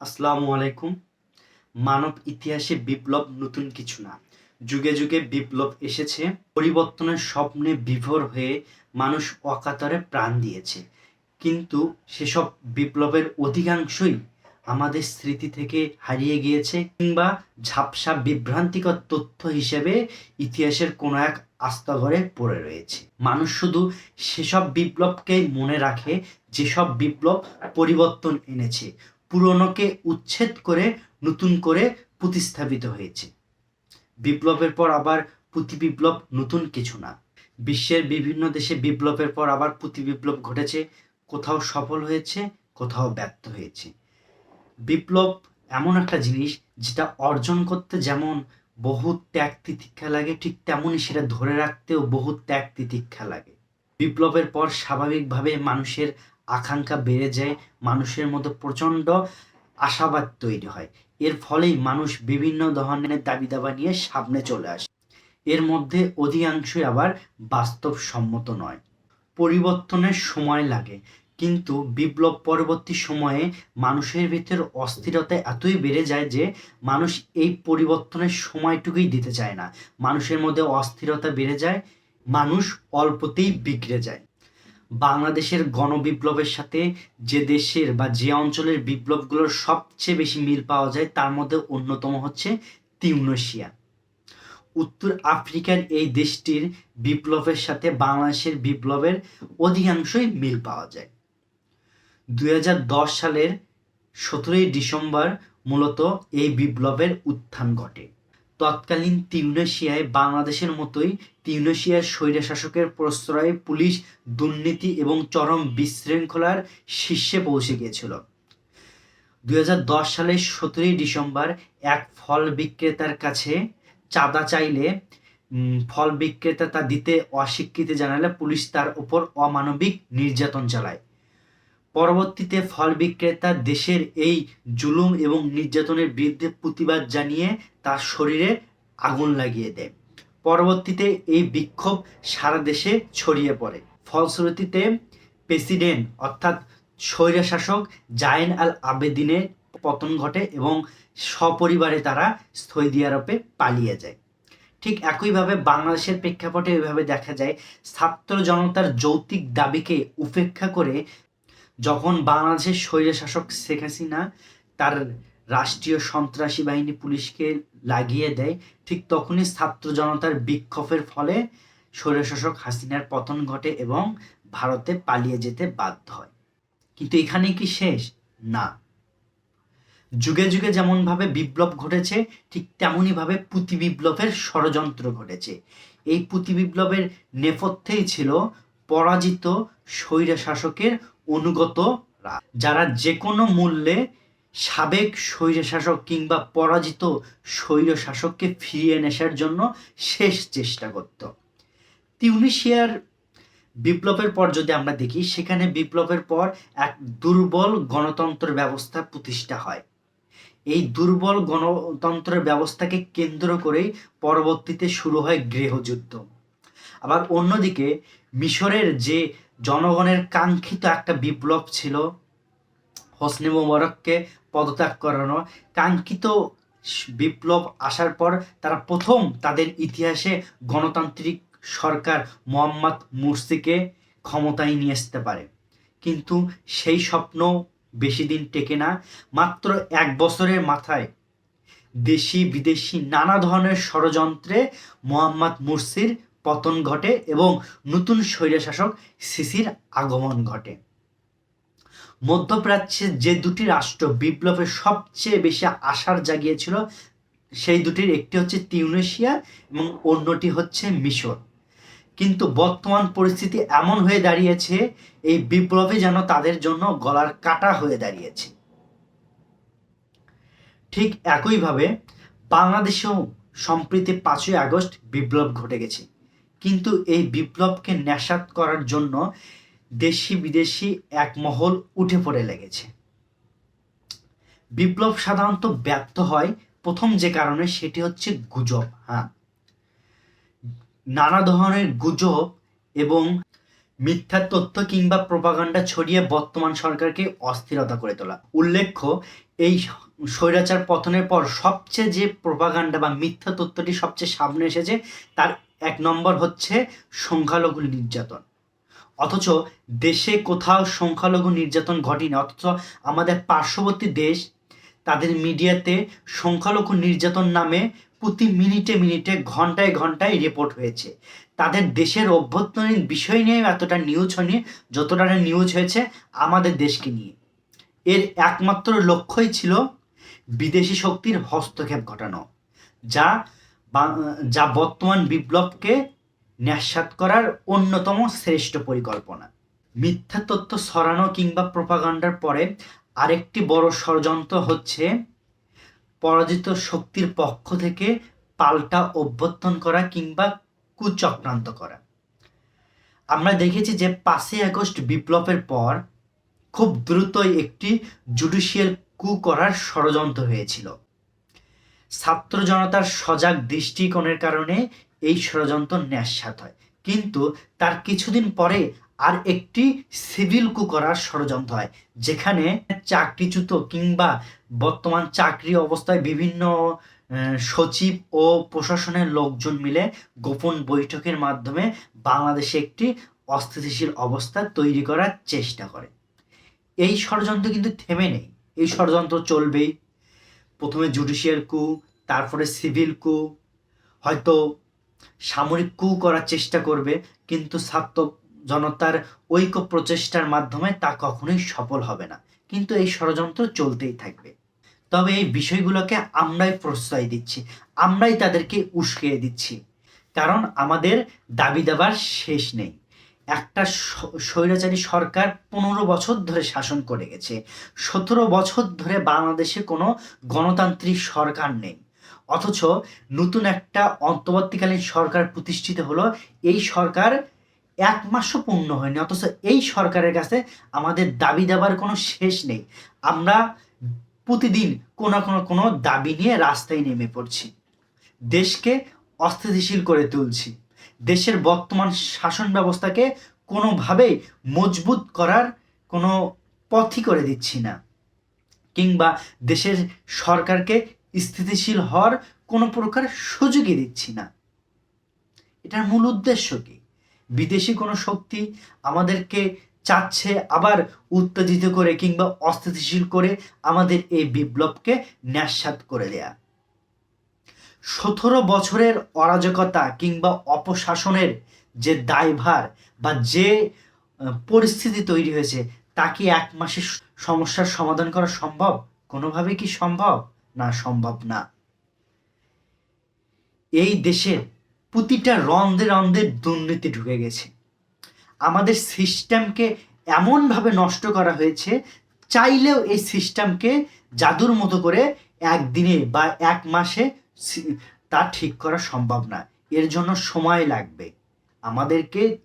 আসসালামু আলাইকুম। মানব ইতিহাসে বিপ্লব নতুন কিছু না। যুগে যুগে বিপ্লব এসেছে, পরিবর্তনের স্বপ্নে বিভোর হয়ে মানুষ অকাতরে প্রাণ দিয়েছে। কিন্তু সেসব বিপ্লবের অধিকাংশই আমাদের স্মৃতি থেকে হারিয়ে গিয়েছে কিংবা ঝাপসা বিভ্রান্তিকর তথ্য হিসেবে ইতিহাসের কোনো এক আস্তাঘরে পড়ে রয়েছে। মানুষ শুধু সেসব বিপ্লবকেই মনে রাখে, যেসব বিপ্লব পরিবর্তন এনেছে। পুরনোকে উচ্ছেদ করে নতুন করে প্রতিস্থাপিত হয়েছে। বিপ্লবের পর আবার প্রতি বিপ্লব নতুন কিছু না। বিশ্বের বিভিন্ন দেশে বিপ্লবের পর আবার প্রতি বিপ্লব ঘটেছে, কোথাও সফল হয়েছে, কোথাও ব্যর্থ হয়েছে। বিপ্লব এমন একটা জিনিস যেটা অর্জন করতে যেমন বহু ত্যাগ তিতিক্ষা লাগে, ঠিক তেমনই সেটা ধরে রাখতেও বহু ত্যাগ তিতিক্ষা লাগে। বিপ্লবের পর স্বাভাবিকভাবে মানুষের আকাঙ্ক্ষা বেড়ে যায়, মানুষের মধ্যে প্রচণ্ড আশাবাদ তৈরি হয়। এর ফলেই মানুষ বিভিন্ন ধরনের দাবি দাবা নিয়ে সামনে চলে আসে। এর মধ্যে অধিকাংশই আবার বাস্তবসম্মত নয়। পরিবর্তনের সময় লাগে, কিন্তু বিপ্লব পরবর্তী সময়ে মানুষের ভিতর অস্থিরতা এতই বেড়ে যায় যে মানুষ এই পরিবর্তনের সময়টুকুই দিতে চায় না। মানুষের মধ্যে অস্থিরতা বেড়ে যায়, মানুষ অল্পতেই বিগড়ে যায়। বাংলাদেশের গণবিপ্লবের সাথে যে দেশের বা যে অঞ্চলের বিপ্লবগুলোর সবচেয়ে বেশি মিল পাওয়া যায়, তার মধ্যে অন্যতম হচ্ছে তিউনেশিয়া। উত্তর আফ্রিকার এই দেশটির বিপ্লবের সাথে বাংলাদেশের বিপ্লবের অধিকাংশই মিল পাওয়া যায়। দুই হাজার দশ সালের সতেরোই ডিসেম্বর মূলত এই বিপ্লবের উত্থান ঘটে। তৎকালীন তিউনেশিয়ায় বাংলাদেশের মতোই তিউনেশিয়ার স্বৈরশাসকের প্রশ্রয়ে পুলিশ দুর্নীতি এবং চরম বিশৃঙ্খলার শীর্ষে পৌঁছে গিয়েছিল। দুই হাজার দশ সালের সতেরোই ডিসেম্বর এক ফল বিক্রেতার কাছে চাঁদা চাইলে ফল বিক্রেতা তা দিতে অস্বীকৃতি জানালে পুলিশ তার উপর অমানবিক নির্যাতন চালায়। পরবর্তীতে ফল বিক্রেতা দেশের এই জুলুম এবং নির্যাতনের বিরুদ্ধে প্রতিবাদ জানিয়ে তার শরীরে আগুন লাগিয়ে দেয়। পরবর্তীতে এই বিক্ষোভ সারা দেশে ছড়িয়ে পড়ে। ফলশ্রুতিতে প্রেসিডেন্ট অর্থাৎ স্বৈরশাসক জায়েন আল আবেদিনের পতন ঘটে এবং সপরিবারে তারা সৌদি আরবে পালিয়ে যায়। ঠিক একইভাবে বাংলাদেশের প্রেক্ষাপটে এভাবে দেখা যায়, ছাত্র জনতার যৌক্তিক দাবিকে উপেক্ষা করে যখন বাংলাদেশের স্বৈরশাসক শেখ হাসিনা তার রাষ্ট্রীয় সন্ত্রাসী বাহিনী পুলিশকে লাগিয়ে দেয়। ঠিক তখনই ছাত্র জনতার বিক্ষোভের ফলে স্বৈরশাসক হাসিনার পতন ঘটে এবং ভারতে পালিয়ে যেতে বাধ্য হয়। কিন্তু এখানে কি শেষ? না। যুগে যুগে যেমনভাবে বিপ্লব ঘটেছে, ঠিক তেমনইভাবে পুঁতি বিপ্লবের ষড়যন্ত্র ঘটেছে। এই পুঁতি বিপ্লবের নেপথ্যেই ছিল পরাজিত স্বৈরশাসকের অনুগতরা যারা যে কোনো মূল্যে সাবেক স্বৈরশাসক কিংবা পরাজিত স্বৈরশাসককে ফিরিয়ে নেশার জন্য শেষ চেষ্টা করত। তিউনিশিয়ার বিপ্লবের পর যদি আমরা দেখি, সেখানে বিপ্লবের পর এক দুর্বল গণতন্ত্র ব্যবস্থা প্রতিষ্ঠা হয়। এই দুর্বল গণতন্ত্রের ব্যবস্থাকে কেন্দ্র করেই পরবর্তীতে শুরু হয় গৃহযুদ্ধ। আবার অন্যদিকে মিশরের যে জনগণের কাঙ্ক্ষিত একটা বিপ্লব ছিল হোসনি মোবারককে পদত্যাগ করানো। কাঙ্ক্ষিত বিপ্লব আসার পর তারা প্রথম তাদের ইতিহাসে গণতান্ত্রিক সরকার মোহাম্মদ মুরসিকে ক্ষমতায় নিয়ে আসতে পারে। কিন্তু সেই স্বপ্ন বেশি দিন টেকে না। মাত্র এক বছরের মাথায় দেশি বিদেশি নানা ধরনের ষড়যন্ত্রে মোহাম্মদ মুরসির পতন ঘটে এবং নতুন স্বৈরশাসক সিসির আগমন ঘটে। মধ্যপ্রাচ্যের যে দুটি রাষ্ট্র বিপ্লবের সবচেয়ে বেশি আশার জাগিয়েছিল, সেই দুটির একটি হচ্ছে তিউনেশিয়া এবং অন্যটি হচ্ছে মিশর। কিন্তু বর্তমান পরিস্থিতি এমন হয়ে দাঁড়িয়েছে, এই বিপ্লবে যেন তাদের জন্য গলার কাটা হয়ে দাঁড়িয়েছে। ঠিক একইভাবে বাংলাদেশেও সম্প্রতি পাঁচই আগস্ট বিপ্লব ঘটে গেছে। কিন্তু এই বিপ্লবকে ন্যাসাত করার জন্য দেশি বিদেশি এক মহল উঠে পড়ে লেগেছে। বিপ্লব সাধারণত ব্যর্থ হয় প্রথম যে কারণে সেটি হচ্ছে গুজব হ্যাঁ? নানা ধরনের গুজব এবং মিথ্যা তথ্য কিংবা প্রপাগান্ডা ছড়িয়ে বর্তমান সরকারকে অস্থিরতা করে তোলা। উল্লেখ্য, এই স্বৈরাচার পতনের পর সবচেয়ে যে প্রপাগান্ডা বা মিথ্যা তথ্যটি সবচেয়ে সামনে এসেছে, তার এক নম্বর হচ্ছে সংখ্যালঘু নির্যাতন। অথচ দেশে কোথাও সংখ্যালঘু নির্যাতন ঘটেনি, অথচ আমাদের পার্শ্ববর্তী দেশ তাদের মিডিয়াতে সংখ্যালঘু নির্যাতন নামে প্রতি মিনিটে মিনিটে, ঘন্টায় ঘন্টায় রিপোর্ট হয়েছে। তাদের দেশের অভ্যন্তরীণ বিষয় নিয়ে এতটা নিউজ হয়নি, যতটা নিউজ হয়েছে আমাদের দেশকে নিয়ে। এর একমাত্র লক্ষ্যই ছিল বিদেশি শক্তির হস্তক্ষেপ ঘটানো, যা যা বর্তমান বিপ্লবকে ন্যাসাত করার অন্যতম শ্রেষ্ঠ পরিকল্পনা। মিথ্যা তথ্য ছড়ানো কিংবা প্রপাগান্ডার পরে আরেকটি বড় ষড়যন্ত্র হচ্ছে পরাজিত শক্তির পক্ষ থেকে পাল্টা অভ্যর্থন করা কিংবা কুচক্রান্ত করা। আমরা দেখেছি যে পাঁচই আগস্ট বিপ্লবের পর খুব দ্রুতই একটি জুডিশিয়াল কু করার ষড়যন্ত্র হয়েছিল। ছাত্র জনতার সজাগ দৃষ্টিকোণের কারণে এই ষড়যন্ত্র ন্যাসাত হয়। কিন্তু তার কিছুদিন পরে আর একটি সিভিল কু করার ষড়যন্ত্র হয়, যেখানে চাকরিচ্যুত কিংবা বর্তমান চাকরি অবস্থায় বিভিন্ন সচিব ও প্রশাসনের লোকজন মিলে গোপন বৈঠকের মাধ্যমে বাংলাদেশে একটি অস্থিতিশীল অবস্থা তৈরি করার চেষ্টা করে। এই ষড়যন্ত্র কিন্তু থেমে নেই। এই ষড়যন্ত্র চলবেই। প্রথমে জুডিশিয়াল কু, তারপরে সিভিল কু, হয়তো সামরিক কু করার চেষ্টা করবে, কিন্তু ছাত্র জনতার ঐক্য প্রচেষ্টার মাধ্যমে তা কখনোই সফল হবে না। কিন্তু এই ষড়যন্ত্র চলতেই থাকবে। তবে এই বিষয়গুলোকে আমরাই প্রশ্রয় দিচ্ছি, আমরাই তাদেরকে উস্কিয়ে দিচ্ছি। কারণ আমাদের দাবি দাবার শেষ নেই। একটা স্বৈরাচারী সরকার পনেরো বছর ধরে শাসন করে গেছে। সতেরো বছর ধরে বাংলাদেশে কোনো গণতান্ত্রিক সরকার নেই। অথচ নতুন একটা অন্তর্বর্তীকালীন সরকার প্রতিষ্ঠিত হলো। এই সরকার এক মাসও পূর্ণ হয়নি, অথচ এই সরকারের কাছে আমাদের দাবি দাবার কোনো শেষ নেই। আমরা প্রতিদিন কোনো কোনো কোনো দাবি নিয়ে রাস্তায় নেমে পড়ছি। দেশকে অস্থিতিশীল করে তুলছি। দেশের বর্তমান শাসন ব্যবস্থাকে কোনোভাবেই মজবুত করার কোনো পথই করে দিচ্ছি না। কিংবা দেশের সরকারকে স্থিতিশীল হওয়ার কোনো প্রকার সুযোগই দিচ্ছি না। এটার মূল উদ্দেশ্য কি? বিদেশি কোনো শক্তি আমাদেরকে চাচ্ছে আবার উত্তেজিত করে কিংবা অস্থিতিশীল করে আমাদের এই বিপ্লবকে ন্যাসাত করে দেয়া। সতেরো বছরের অরাজকতা কিংবা অপশাসনের যে দায়ভার বা যে পরিস্থিতি তৈরি হয়েছে, তা কি এক মাসে সমস্যার সমাধান করা সম্ভব? কোনোভাবে কি সম্ভব? না সম্ভব না। এই দেশের প্রতিটা রন্ধে রন্ধে দুর্নীতি ঢুকে গেছে। আমাদের সিস্টেমকে এমনভাবে নষ্ট করা হয়েছে, চাইলেও এই সিস্টেমকে জাদুর মতো করে একদিনে বা এক মাসে তা ঠিক করা সম্ভব না। এর জন্য সময় লাগবে। আমাদেরকে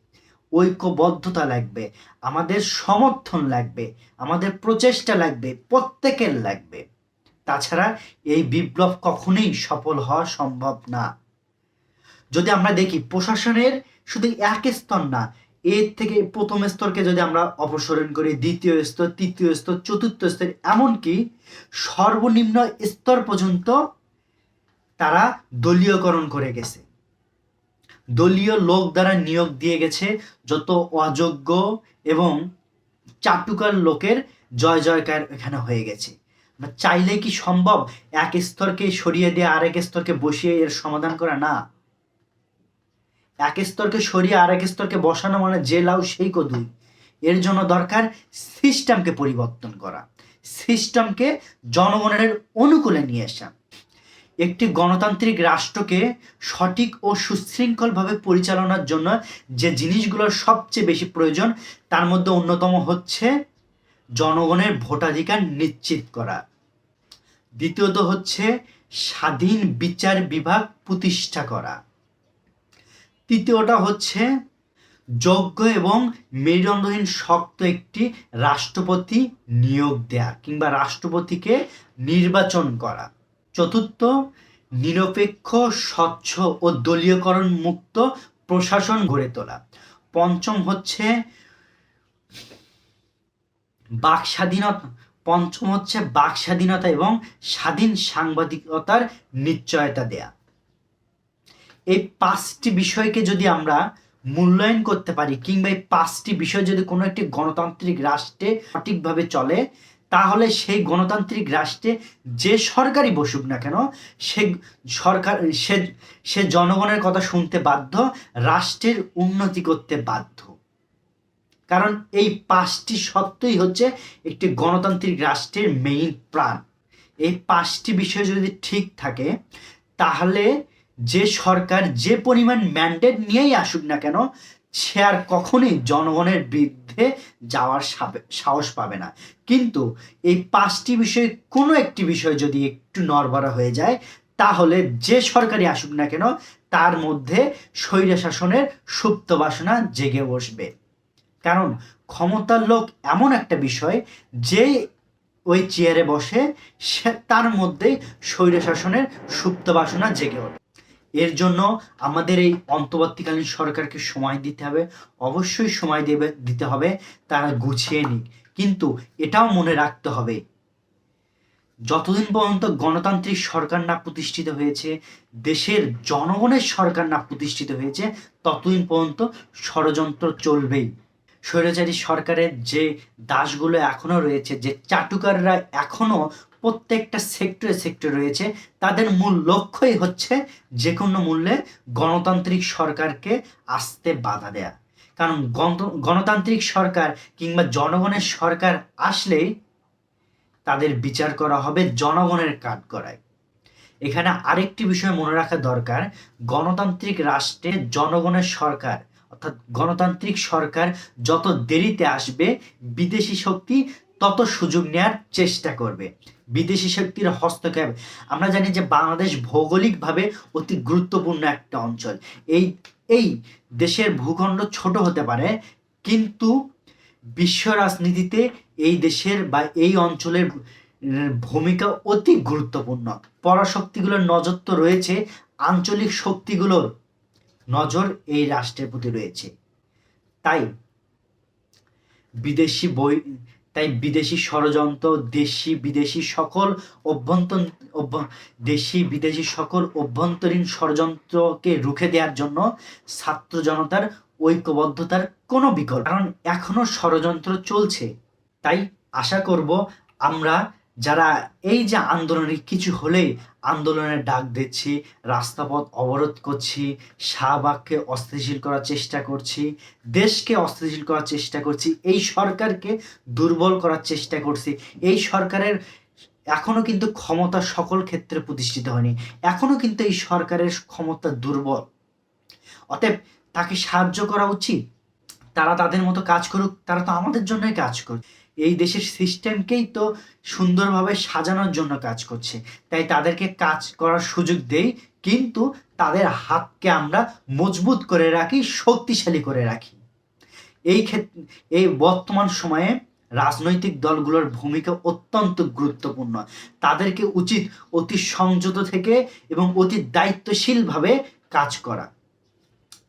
ঐক্যবদ্ধতা লাগবে। আমাদের সমর্থন লাগবে। আমাদের প্রচেষ্টা লাগবে। প্রত্যেকের লাগবে। তাছাড়া এই বিপ্লব কখনোই সফল হওয়া সম্ভব না। যদি আমরা দেখি, প্রশাসনের শুধু এক স্তর না, এর থেকে প্রথম স্তরকে যদি আমরা অপসরণ করি, দ্বিতীয় স্তর, তৃতীয় স্তর, চতুর্থ স্তর, এমনকি সর্বনিম্ন স্তর পর্যন্ত তারা দলীয়করণ করে গেছে। দলীয় লোক দ্বারা নিয়োগ দিয়ে গেছে যত অযোগ্য এবং চাটুকার লোকের জয় জয়কার এখানে হয়ে গেছে। চাইলে কি সম্ভব এক স্তরকে সরিয়ে দিয়ে আরেক স্তরকে বসিয়ে এর সমাধান করা? না। এক স্তরকে সরিয়ে আরেক স্তরকে বসানো মানে যে লাউ, সেই কদুই এর জন্য দরকার সিস্টেমকে পরিবর্তন করা। সিস্টেমকে জনগণের অনুকূলে নিয়ে আসা। একটি গণতান্ত্রিক রাষ্ট্রকে সঠিক ও সুশৃঙ্খলভাবে পরিচালনার জন্য যে জিনিসগুলোর সবচেয়ে বেশি প্রয়োজন, তার মধ্যে অন্যতম হচ্ছে জনগণের ভোটাধিকার নিশ্চিত করা। দ্বিতীয়ত হচ্ছে স্বাধীন বিচার বিভাগ প্রতিষ্ঠা করা। তৃতীয়টা হচ্ছে যোগ্য এবং মেরুদণ্ডহীন শক্ত একটি রাষ্ট্রপতি নিয়োগ দেয়া কিংবা রাষ্ট্রপতিকে নির্বাচন করা। চতুর্থ, নিরপেক্ষ, স্বচ্ছ ও দলীয়করণ মুক্ত প্রশাসন গড়ে তোলা। পঞ্চম হচ্ছে বাক স্বাধীনতা পঞ্চম হচ্ছে বাক স্বাধীনতা এবং স্বাধীন সাংবাদিকতার নিশ্চয়তা দেয়া। এই পাঁচটি বিষয়কে যদি আমরা মূল্যায়ন করতে পারি কিংবা এই পাঁচটি বিষয় যদি কোনো একটি গণতান্ত্রিক রাষ্ট্রে সঠিকভাবে চলে, তাহলে সেই গণতান্ত্রিক রাষ্ট্রে যে সরকারই বসুক না কেন, সে সরকার, সে সে জনগণের কথা শুনতে বাধ্য, রাষ্ট্রের উন্নতি করতে বাধ্য। কারণ এই পাঁচটি সত্যই হচ্ছে একটি গণতান্ত্রিক রাষ্ট্রের মেইন প্রাণ। এই পাঁচটি বিষয় যদি ঠিক থাকে, তাহলে যে সরকার যে পরিমাণ ম্যান্ডেট নিয়েই আসুক না কেন, সে আর কখনোই জনগণের বিরুদ্ধে যাওয়ার সাহস পাবে না। কিন্তু এই পাঁচটি বিষয়ে কোনো একটি বিষয় যদি একটু নড়বড়া হয়ে যায়, তাহলে যে সরকারই আসুক না কেন, তার মধ্যে স্বৈর শাসনের সুপ্ত বাসনা জেগে বসবে। কারণ ক্ষমতার লোক এমন একটা বিষয় যে ওই চেয়ারে বসে সে তার মধ্যেই স্বৈর শাসনের সুপ্ত বাসনা জেগে ওঠে। এর জন্য আমাদের এই অন্তর্বর্তীকালীন সরকারকে সময় দিতে হবে, অবশ্যই সময় দেবে, দিতে হবে, তারা গুছিয়ে নিক। কিন্তু এটাও মনে রাখতে হবে, যতদিন পর্যন্ত গণতান্ত্রিক সরকার না প্রতিষ্ঠিত হয়েছে, দেশের জনগণের সরকার না প্রতিষ্ঠিত হয়েছে, ততদিন পর্যন্ত ষড়যন্ত্র চলবেই। স্বৈরাচারী সরকারের যে দাসগুলো এখনও রয়েছে, যে চাটুকাররা এখনও প্রত্যেকটা সেক্টরে সেক্টরে রয়েছে, তাদের মূল লক্ষ্যই হচ্ছে যে কোনো মূল্যে গণতান্ত্রিক সরকারকে আসতে বাধা দেয়া। কারণ গণ- গণতান্ত্রিক সরকার কিংবা জনগণের সরকার আসলেই তাদের বিচার করা হবে জনগণের কাঠ করায় এখানে আরেকটি বিষয় মনে রাখা দরকার, গণতান্ত্রিক রাষ্ট্রে জনগণের সরকার অর্থাৎ গণতান্ত্রিক সরকার যত দেরিতে আসবে, বিদেশি শক্তি তত সুযোগ নেয়ার চেষ্টা করবে। বিদেশি শক্তির হস্তক্ষেপ। আমরা জানি যে বাংলাদেশ ভৌগোলিকভাবে অতি গুরুত্বপূর্ণ একটা অঞ্চল। এই এই দেশের ভূখণ্ড ছোট হতে পারে, কিন্তু বিশ্ব রাজনীতিতে এই দেশের বা এই অঞ্চলের ভূমিকা অতি গুরুত্বপূর্ণ। পরাশক্তিগুলোর নজর তো রয়েছে, আঞ্চলিক শক্তিগুলোর। নজর এই রাষ্ট্রের প্রতি রয়েছে। তাই বিদেশি বই, তাই বিদেশি ষড়যন্ত্র, দেশি বিদেশি সকল অভ্যন্তরীণ অভ্য- দেশি বিদেশি সকল অভ্যন্তরীণ ষড়যন্ত্রকে রুখে দেওয়ার জন্য ছাত্র জনতার ঐক্যবদ্ধতার কোনো বিকল্প কারণ এখনও ষড়যন্ত্র চলছে। তাই আশা করব আমরা যারা এই যে আন্দোলনে কিছু হলেই আন্দোলনের ডাক দিচ্ছি, রাস্তাপথ অবরোধ করছি, শাহবাগকে অস্থিতিশীল করার চেষ্টা করছি, দেশকে অস্থিতিশীল করার চেষ্টা করছি, এই সরকারকে দুর্বল করার চেষ্টা করছি, এই সরকারের এখনও কিন্তু ক্ষমতা সকল ক্ষেত্রে প্রতিষ্ঠিত হয়নি, এখনও কিন্তু এই সরকারের ক্ষমতা দুর্বল। অতএব তাকে সাহায্য করা উচিত, তারা তাদের মতো কাজ করুক, তারা তো আমাদের জন্যই কাজ করুক এই দেশের সিস্টেমকেই তো সুন্দরভাবে সাজানোর জন্য কাজ করছে। তাই তাদেরকে কাজ করার সুযোগ দেই, কিন্তু তাদের হাতকে আমরা মজবুত করে রাখি, শক্তিশালী করে রাখি। এই ক্ষেত্রে এই বর্তমান সময়ে রাজনৈতিক দলগুলোর ভূমিকা অত্যন্ত গুরুত্বপূর্ণ। তাদেরকে উচিত অতি সংযত থেকে এবং অতি দায়িত্বশীলভাবে কাজ করা।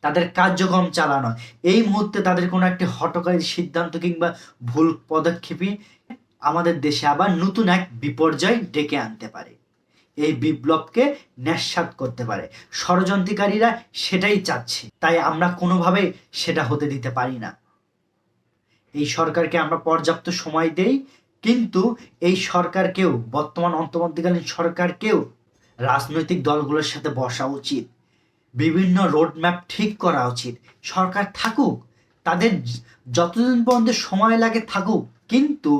তাদের কার্যক্রম চালানো। এই মুহূর্তে তাদের কোনো একটি হটকারী সিদ্ধান্ত কিংবা ভুল পদক্ষেপই আমাদের দেশে আবার নতুন এক বিপর্যয় ডেকে আনতে পারে। এই বিপ্লবকে ন্যাসাত করতে পারে। ষড়যন্ত্রকারীরা সেটাই চাচ্ছে, তাই আমরা কোনোভাবে সেটা হতে দিতে পারি না। এই সরকারকে আমরা পর্যাপ্ত সময় দেই, কিন্তু এই সরকারকেও, বর্তমান অন্তর্বর্তীকালীন সরকারকেও রাজনৈতিক দলগুলোর সাথে বসা উচিত। বিভিন্ন রোডম্যাপ ঠিক করা উচিত। সরকার থাকুক, তাদের যতদিন পর্যন্ত সময় লাগে থাকুক, কিন্তু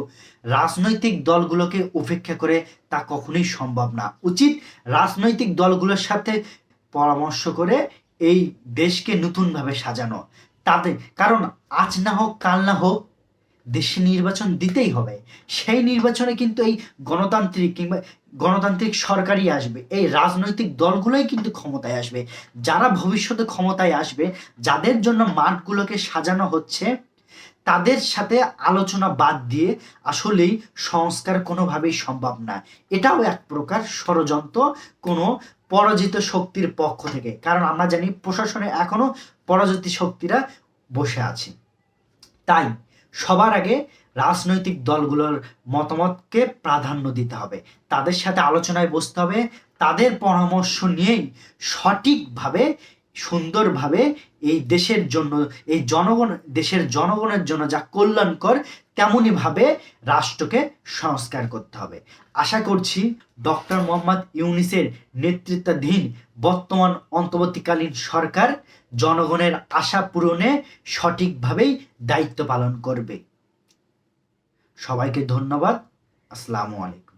রাজনৈতিক দলগুলোকে উপেক্ষা করে তা কখনোই সম্ভব না। উচিত রাজনৈতিক দলগুলোর সাথে পরামর্শ করে এই দেশকে নতুনভাবে সাজানো। তাদের কারণ আজ না হোক, কাল না হোক দেশে নির্বাচন দিতেই হবে। সেই নির্বাচনে কিন্তু এই গণতান্ত্রিক কিংবা গণতান্ত্রিক সরকারই আসবে। এই রাজনৈতিক দলগুলোই কিন্তু ক্ষমতায় আসবে। যারা ভবিষ্যতে ক্ষমতায় আসবে, যাদের জন্য মাঠগুলোকে সাজানো হচ্ছে, তাদের সাথে আলোচনা বাদ দিয়ে আসলেই সংস্কার কোনোভাবেই সম্ভব না। এটাও এক প্রকার ষড়যন্ত্র কোনো পরাজিত শক্তির পক্ষ থেকে। কারণ আমরা জানি প্রশাসনে এখনও পরাজিত শক্তিরা বসে আছে। তাই সবার আগে রাজনৈতিক দলগুলোর মতামতকে প্রাধান্য দিতে হবে। তাদের সাথে আলোচনায় বসতে হবে। তাদের পরামর্শ নিয়েই সঠিকভাবে সুন্দরভাবে এই দেশের জন্য, এই জনগণ, দেশের জনগণের জন্য যা কল্যাণকর, তেমনইভাবে রাষ্ট্রকে সংস্কার করতে হবে। আশা করছি ডক্টর মোহাম্মদ ইউনিসের নেতৃত্বাধীন বর্তমান অন্তর্বর্তীকালীন সরকার জনগণের আশা পূরণে সঠিকভাবেই দায়িত্ব পালন করবে। সবাইকে ধন্যবাদ। আসসালামু আলাইকুম।